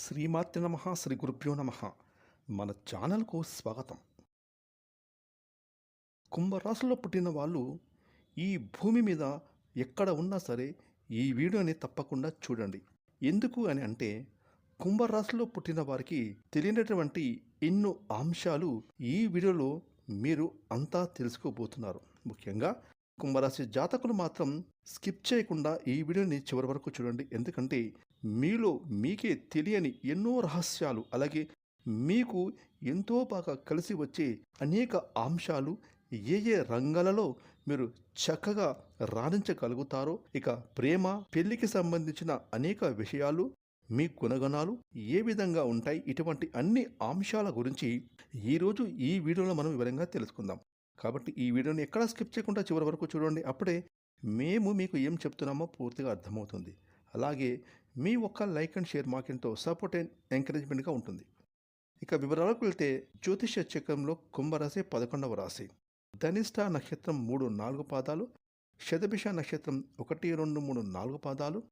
శ్రీమాత్రి నమ శ్రీ గురుభ్యో నమ. మన ఛానల్కు స్వాగతం. కుంభరాశిలో పుట్టిన వాళ్ళు ఈ భూమి మీద ఎక్కడ ఉన్నా సరే ఈ వీడియోని తప్పకుండా చూడండి. ఎందుకు అని అంటే కుంభరాశిలో పుట్టిన వారికి తెలియనటువంటి ఎన్నో అంశాలు ఈ వీడియోలో మీరు అంతా తెలుసుకోబోతున్నారు. ముఖ్యంగా కుంభరాశి జాతకులు మాత్రం స్కిప్ చేయకుండా ఈ వీడియోని చివరి వరకు చూడండి. ఎందుకంటే మీలో మీకే తెలియని ఎన్నో రహస్యాలు అలాగే మీకు ఎంతో బాగా కలిసి వచ్చే అనేక అంశాలు ఏ ఏ రంగాలలో మీరు చక్కగా రాణించగలుగుతారో ఇక ప్రేమ పెళ్ళికి సంబంధించిన అనేక విషయాలు మీ గుణగణాలు ఏ విధంగా ఉంటాయి ఇటువంటి అన్ని అంశాల గురించి ఈరోజు ఈ వీడియోలో మనం వివరంగా తెలుసుకుందాం. కాబట్టి ఈ వీడియోని ఎక్కడా స్కిప్ చేయకుండా చివరి వరకు చూడండి. అప్పుడే మేము మీకు ఏం చెప్తున్నామో పూర్తిగా అర్థమవుతుంది. అలాగే మీ ఒక్క లైక్ అండ్ షేర్ మాకెంతో సపోర్ట్ అండ్ ఎంకరేజ్మెంట్గా ఉంటుంది. ఇక వివరాలకు వెళ్తే జ్యోతిష చక్రంలో కుంభరాశి పదకొండవ రాశి. ధనిష్ట నక్షత్రం మూడు నాలుగు పాదాలు శతభిష నక్షత్రం ఒకటి రెండు మూడు నాలుగు పాదాలు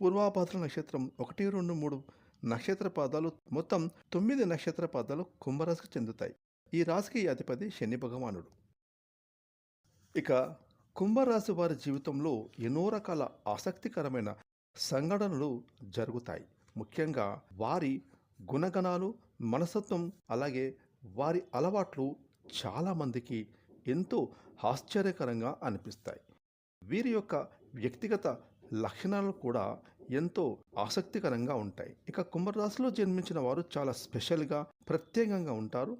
పూర్వాభాద్ర నక్షత్రం ఒకటి రెండు మూడు నక్షత్ర పాదాలు మొత్తం తొమ్మిది నక్షత్ర పాదాలు కుంభరాశికి చెందుతాయి. ఈ రాశికి అధిపతి శని భగవానుడు. ఇక కుంభరాశి వారి జీవితంలో ఎన్నో రకాల ఆసక్తికరమైన సంఘటనలు జరుగుతాయి. ముఖ్యంగా వారి గుణగణాలు మనసత్వం అలాగే వారి అలవాట్లు చాలామందికి ఎంతో ఆశ్చర్యకరంగా అనిపిస్తాయి. వీరి యొక్క వ్యక్తిగత లక్షణాలు కూడా ఎంతో ఆసక్తికరంగా ఉంటాయి. ఇక కుంభరాశిలో జన్మించిన వారు చాలా స్పెషల్గా ప్రత్యేకంగా ఉంటారు.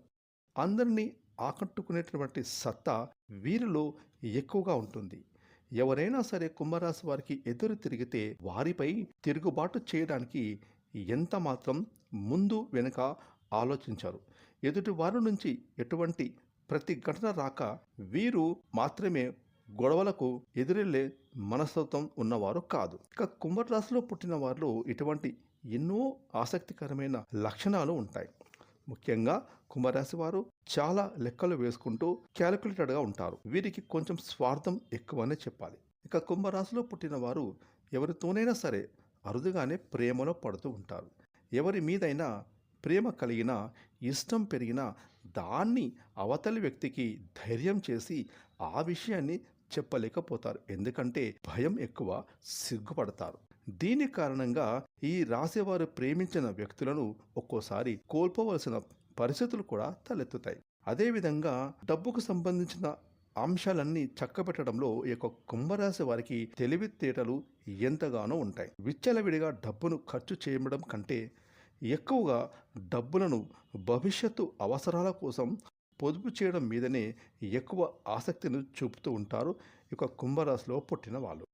అందరినీ ఆకట్టుకునేటటువంటి సత్తా వీరిలో ఎక్కువగా ఉంటుంది. ఎవరైనా సరే కుంభరాశి వారికి ఎదురు తిరిగితే వారిపై తిరుగుబాటు చేయడానికి ఎంత మాత్రం ముందు వెనుక ఆలోచించారు. ఎదుటి వారి నుంచి ఎటువంటి ప్రతి ఘటన రాక వీరు మాత్రమే గొడవలకు ఎదురెళ్ళే మనస్తత్వం ఉన్నవారు కాదు. ఇక కుంభరాశిలో పుట్టిన వారిలో ఇటువంటి ఎన్నో ఆసక్తికరమైన లక్షణాలు ఉంటాయి. ముఖ్యంగా కుంభరాశి వారు చాలా లెక్కలు వేసుకుంటూ క్యాలిక్యులేటెడ్గా ఉంటారు. వీరికి కొంచెం స్వార్థం ఎక్కువనే చెప్పాలి. ఇక కుంభరాశిలో పుట్టిన వారు ఎవరితోనైనా సరే అరుదుగానే ప్రేమలో పడుతూ ఉంటారు. ఎవరి మీదైనా ప్రేమ కలిగిన ఇష్టం పెరిగినా దాన్ని అవతలి వ్యక్తికి ధైర్యం చేసి ఆ విషయాన్ని చెప్పలేకపోతారు. ఎందుకంటే భయం ఎక్కువ సిగ్గుపడతారు. దీని కారణంగా ఈ రాసేవారు ప్రేమించిన వ్యక్తులను ఒక్కోసారి కోల్పోవలసిన పరిస్థితులు కూడా తలెత్తుతాయి. అదేవిధంగా డబ్బుకు సంబంధించిన అంశాలన్నీ చక్కబెట్టడంలో ఈ యొక్క కుంభరాశి వారికి తెలివితేటలు ఎంతగానో ఉంటాయి. విచ్చలవిడిగా డబ్బును ఖర్చు చేయడం కంటే ఎక్కువగా డబ్బులను భవిష్యత్తు అవసరాల కోసం పొదుపు చేయడం మీదనే ఎక్కువ ఆసక్తిని చూపుతూ ఉంటారు ఇక కుంభరాశిలో పుట్టిన వాళ్ళు.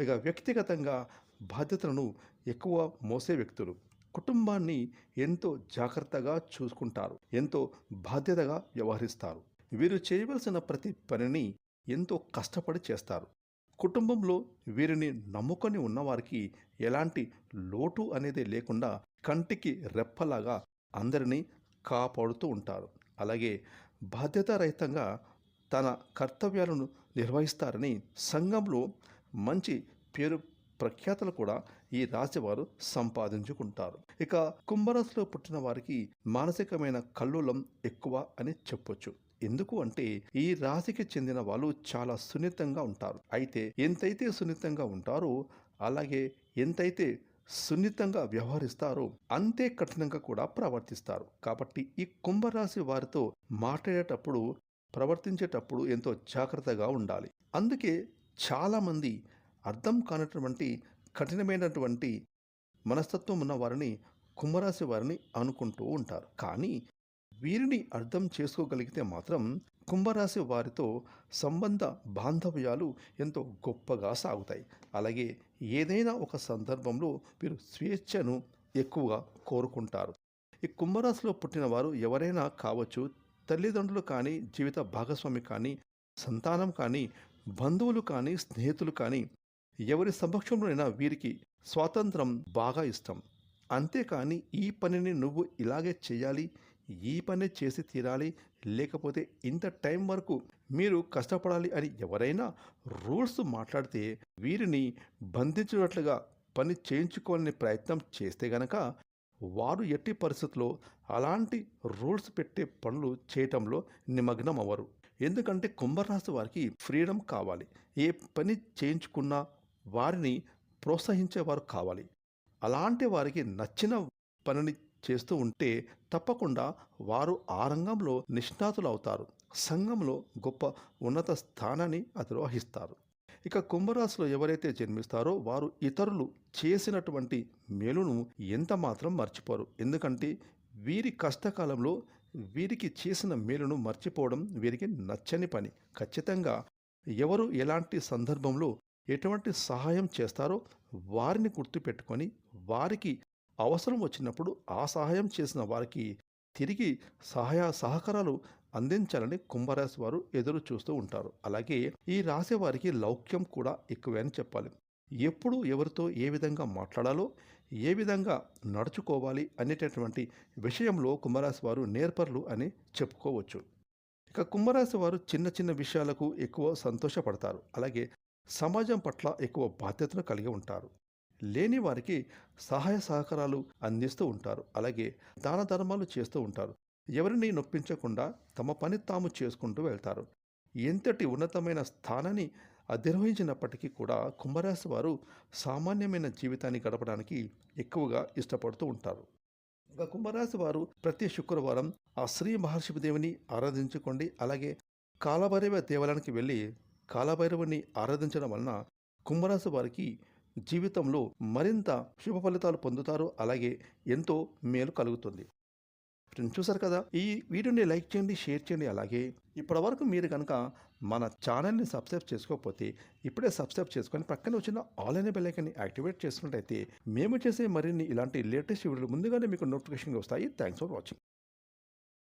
ఇక వ్యక్తిగతంగా బాధ్యతలను ఎక్కువ మోసే వ్యక్తులు. కుటుంబాన్ని ఎంతో జాగ్రత్తగా చూసుకుంటారు ఎంతో బాధ్యతగా వ్యవహరిస్తారు. వీరు చేయవలసిన ప్రతి పనిని ఎంతో కష్టపడి చేస్తారు. కుటుంబంలో వీరిని నమ్ముకొని ఉన్నవారికి ఎలాంటి లోటు అనేది లేకుండా కంటికి రెప్పలాగా అందరినీ కాపాడుతూ ఉంటారు. అలాగే బాధ్యతారహితంగా తన కర్తవ్యాలను నిర్వహిస్తారని సంఘంలో మంచి పేరు ప్రఖ్యాతలు కూడా ఈ రాశివారు సంపాదించుకుంటారు. ఇక కుంభరాశిలో పుట్టిన వారికి మానసికమైన కల్లులం ఎక్కువ అని చెప్పొచ్చు. ఎందుకు అంటే ఈ రాశికి చెందిన వాళ్ళు చాలా సున్నితంగా ఉంటారు. అయితే ఎంతైతే సున్నితంగా ఉంటారో అలాగే ఎంతైతే సున్నితంగా వ్యవహరిస్తారో అంతే కఠినంగా కూడా ప్రవర్తిస్తారు. కాబట్టి ఈ కుంభరాశి వారితో మాట్లాడేటప్పుడు ప్రవర్తించేటప్పుడు ఎంతో జాగ్రత్తగా ఉండాలి. అందుకే చాలామంది అర్థం కానటువంటి కఠినమైనటువంటి మనస్తత్వం ఉన్న వారిని కుంభరాశి వారిని అనుకుంటూ ఉంటారు. కానీ వీరిని అర్థం చేసుకోగలిగితే మాత్రం కుంభరాశి వారితో సంబంధ బాంధవ్యాలు ఎంతో గొప్పగా సాగుతాయి. అలాగే ఏదైనా ఒక సందర్భంలో వీరు స్వేచ్ఛను ఎక్కువగా కోరుకుంటారు. ఈ కుంభరాశిలో పుట్టిన వారు ఎవరైనా కావచ్చు తల్లిదండ్రులు కానీ జీవిత భాగస్వామి కానీ సంతానం కానీ బంధువులు కానీ స్నేహితులు కానీ ఎవరి సమక్షంలోనైనా వీరికి స్వాతంత్రం బాగా ఇష్టం. అంతేకాని ఈ పనిని నువ్వు ఇలాగే చేయాలి ఈ పని చేసి తీరాలి లేకపోతే ఇంత టైం వరకు మీరు కష్టపడాలి అని ఎవరైనా రూల్స్ మాట్లాడితే వీరిని బంధించినట్లుగా పని చేయించుకోవాలని ప్రయత్నం చేస్తే గనక వారు ఎట్టి పరిస్థితుల్లో అలాంటి రూల్స్ పెట్టే పనులు చేయటంలో నిమగ్నం అవ్వరు ఎందుకంటే కుంభరాశి వారికి ఫ్రీడమ్ కావాలి. ఏ పని చేయించుకున్నా వారిని ప్రోత్సహించేవారు కావాలి. అలాంటి వారికి నచ్చిన పనిని చేస్తూ ఉంటే తప్పకుండా వారు ఆ రంగంలో నిష్ణాతులు అవుతారు సంఘంలో గొప్ప ఉన్నత స్థానాన్ని అధిరోహిస్తారు. ఇక కుంభరాశిలో ఎవరైతే జన్మిస్తారో వారు ఇతరులు చేసినటువంటి మేలును ఎంత మాత్రం మర్చిపోరు. ఎందుకంటే వీరి కష్టకాలంలో వీరికి చేసిన మేలును మర్చిపోవడం వీరికి నచ్చని పని. ఖచ్చితంగా ఎవరు ఎలాంటి సందర్భంలో ఎటువంటి సహాయం చేస్తారో వారిని గుర్తుపెట్టుకొని వారికి అవసరం వచ్చినప్పుడు ఆ సహాయం చేసిన వారికి తిరిగి సహాయ సహకారాలు అందించాలని కుంభరాశి వారు ఎదురు చూస్తూ ఉంటారు. అలాగే ఈ రాశి వారికి లౌక్యం కూడా ఎక్కువే అని చెప్పాలి. ఎప్పుడు ఎవరితో ఏ విధంగా మాట్లాడాలో ఏ విధంగా నడుచుకోవాలి అనేటటువంటి విషయంలో కుంభరాశి వారు నేర్పరులు అని చెప్పుకోవచ్చు. ఇక కుంభరాశి వారు చిన్న చిన్న విషయాలకు ఎక్కువ సంతోషపడతారు. అలాగే సమాజం పట్ల ఎక్కువ బాధ్యతను కలిగి ఉంటారు. లేని వారికి సహాయ సహకారాలు అందిస్తూ ఉంటారు. అలాగే దాన ధర్మాలు చేస్తూ ఉంటారు. ఎవరిని నొప్పించకుండా తమ పని తాము చేసుకుంటూ వెళ్తారు. ఎంతటి ఉన్నతమైన స్థానాన్ని అధిరోహించినప్పటికీ కూడా కుంభరాశి వారు సామాన్యమైన జీవితాన్ని గడపడానికి ఎక్కువగా ఇష్టపడుతూ ఉంటారు. ఇక కుంభరాశి వారు ప్రతి శుక్రవారం ఆ శ్రీ మహర్షిదేవిని ఆరాధించుకోండి. అలాగే కాలభైరవ దేవాలయానికి వెళ్ళి కాలభైరవుని ఆరాధించడం వలన కుంభరాశి వారికి జీవితంలో మరింత శుభ ఫలితాలు పొందుతారు. అలాగే ఎంతో మేలు కలుగుతుంది. ఫ్రెండ్స్ చూసారు కదా? ఈ వీడియోని లైక్ చేయండి షేర్ చేయండి. అలాగే ఇప్పటివరకు మీరు కనుక మన ఛానల్ని సబ్స్క్రైబ్ చేసుకోకపోతే ఇప్పుడే సబ్స్క్రైబ్ చేసుకొని పక్కన వచ్చిన ఆల్ అనే బెల్లైకన్ని యాక్టివేట్ చేసుకున్నట్టయితే మేము చేసే మరిన్ని ఇలాంటి లేటెస్ట్ వీడియోలు ముందుగానే మీకు నోటిఫికేషన్ వస్తాయి. Thanks for watching.